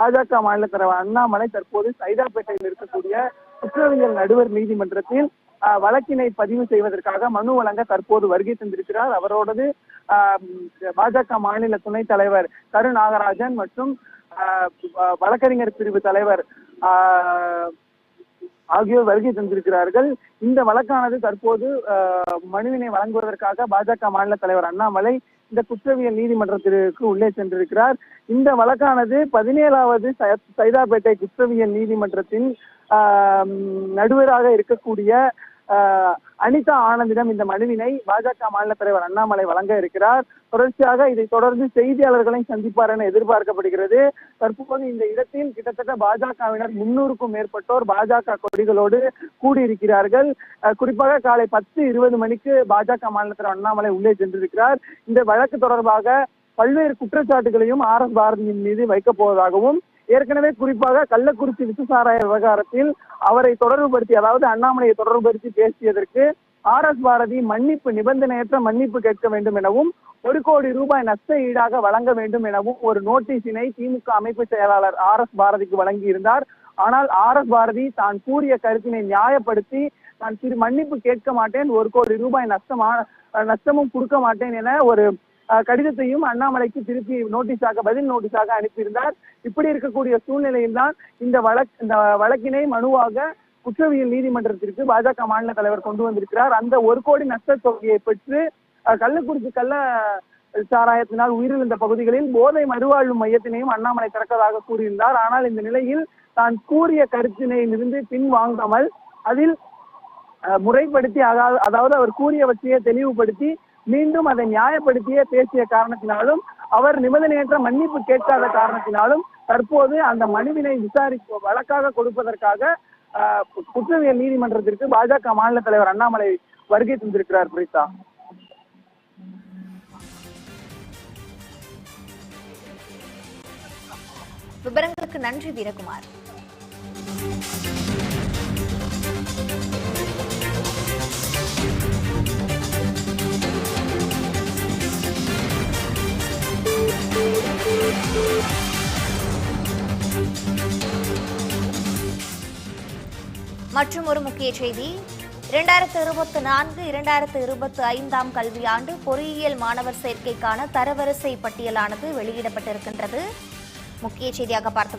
பாஜக மாநில தலைவர் அண்ணாமலை தற்போது சைதாப்பேட்டையில் இருக்கக்கூடிய குற்றவியல் நடுவர் நீதிமன்றத்தில் வழக்கினை பதிவு செய்வதற்காக மனு வழங்க தற்போது வருகை தந்திருக்கிறார். அவரோடது ஆஹ், பாஜக மாநில துணைத் தலைவர் கரு நாகராஜன் மற்றும் ஆஹ், வழக்கறிஞர் பிரிவு தலைவர் ஆஹ், ஆகியோர் வருகை தந்திருக்கிறார்கள். இந்த வழக்கானது தற்போது ஆஹ், மனுவினை வழங்குவதற்காக பாஜக மாநில தலைவர் அண்ணாமலை இந்த குற்றவியல் நீதிமன்றத்திற்கு உள்ளே சென்றிருக்கிறார். இந்த வழக்கானது பதினேழாவது சைதாப்பேட்டை குற்றவியல் நீதிமன்றத்தின் ஆஹ், நடுவராக இருக்கக்கூடிய அனிதா ஆனந்திடம் இந்த மனுவினை பாஜக மாநில தலைவர் அண்ணாமலை வழங்க இருக்கிறார். தொடர்ச்சியாக இதை தொடர்ந்து செய்தியாளர்களையும் சந்திப்பார் என எதிர்பார்க்கப்படுகிறது. தற்போது இந்த இடத்தில் கிட்டத்தட்ட பாஜகவினர் முன்னூறுக்கும் மேற்பட்டோர் பாஜக கொடிகளோடு கூடியிருக்கிறார்கள். அஹ் குறிப்பாக காலை பத்து இருபது மணிக்கு பாஜக மாநில தலைவர் அண்ணாமலை உள்ளே சென்றிருக்கிறார். இந்த வழக்கு தொடர்பாக பல்வேறு குற்றச்சாட்டுகளையும் ஆர் எஸ் பாரதியின் மீது வைக்கப் போவதாகவும் ஏற்கனவே குறிப்பாக கள்ளக்குறிச்சி விசுசாராய விவகாரத்தில் அவரை தொடர்புபடுத்தி அதாவது அண்ணாமலையை தொடர்புபடுத்தி பேசியதற்கு ஆர் எஸ் பாரதி மன்னிப்பு நிபந்தனையற்ற மன்னிப்பு கேட்க வேண்டும் எனவும் ஒரு கோடி ரூபாய் நஷ்ட ஈடாக வழங்க வேண்டும் எனவும் ஒரு நோட்டீஸினை திமுக அமைப்பு செயலாளர் ஆர் எஸ் பாரதிக்கு வழங்கியிருந்தார். ஆனால் ஆர் எஸ் பாரதி தான் கூறிய கருத்தினை நியாயப்படுத்தி நான் சிறு மன்னிப்பு கேட்க மாட்டேன் ஒரு கோடி ரூபாய் நஷ்டமா நஷ்டமும் கொடுக்க மாட்டேன் என ஒரு கடிதத்தையும் அண்ணாமலைக்கு திருப்பி நோட்டீஸாக பதில் நோட்டீஸாக அனுப்பியிருந்தார். இப்படி இருக்கக்கூடிய சூழ்நிலையில் தான் இந்த வழக் இந்த வழக்கினை மனுவாக குற்றவியல் நீதிமன்றத்திற்கு பாஜக மாநில தலைவர் கொண்டு வந்திருக்கிறார். அந்த ஒரு கோடி நஷ்ட தொகையை பெற்று கள்ளக்குறிச்சி கள்ள சாராயத்தினால் உயிரிழந்த பகுதிகளில் போதை மறுவாழ்வு மையத்தினையும் அண்ணாமலை திறக்கதாக கூறியிருந்தார். ஆனால் இந்த நிலையில் தான் கூறிய கருத்தினையிலிருந்து பின்வாங்காமல் அதில் அஹ், முறைப்படுத்தி அதாவது அதாவது அவர் கூறியவற்றையே தெளிவுபடுத்தி மீண்டும் அதை நியாயப்படுத்தியே பேசிய காரணத்தினாலும் அவர் நிபந்தனையற்ற மன்னிப்பு கேட்காத காரணத்தினாலும் தற்போது அந்த மனுவினை விசாரிக்க வழக்காக கொடுப்பதற்காக குற்றவியல் நீதிமன்றத்திற்கு பாஜக மாநில தலைவர் அண்ணாமலை வருகை தந்திருக்கிறார் பிரீதா. விவரங்களுக்கு நன்றி வீரகுமார். மற்றும் ஒரு முக்கிய செய்தி. இரண்டாயிரத்து இருபத்தி நான்கு இரண்டாயிரத்து இருபத்தி ஐந்தாம் கல்வியாண்டு பொறியியல் மாணவர் சேர்க்கைக்கான தரவரிசை பட்டியலானது வெளியிடப்பட்டிருக்கின்றது. முக்கிய செய்தியாக பார்த்து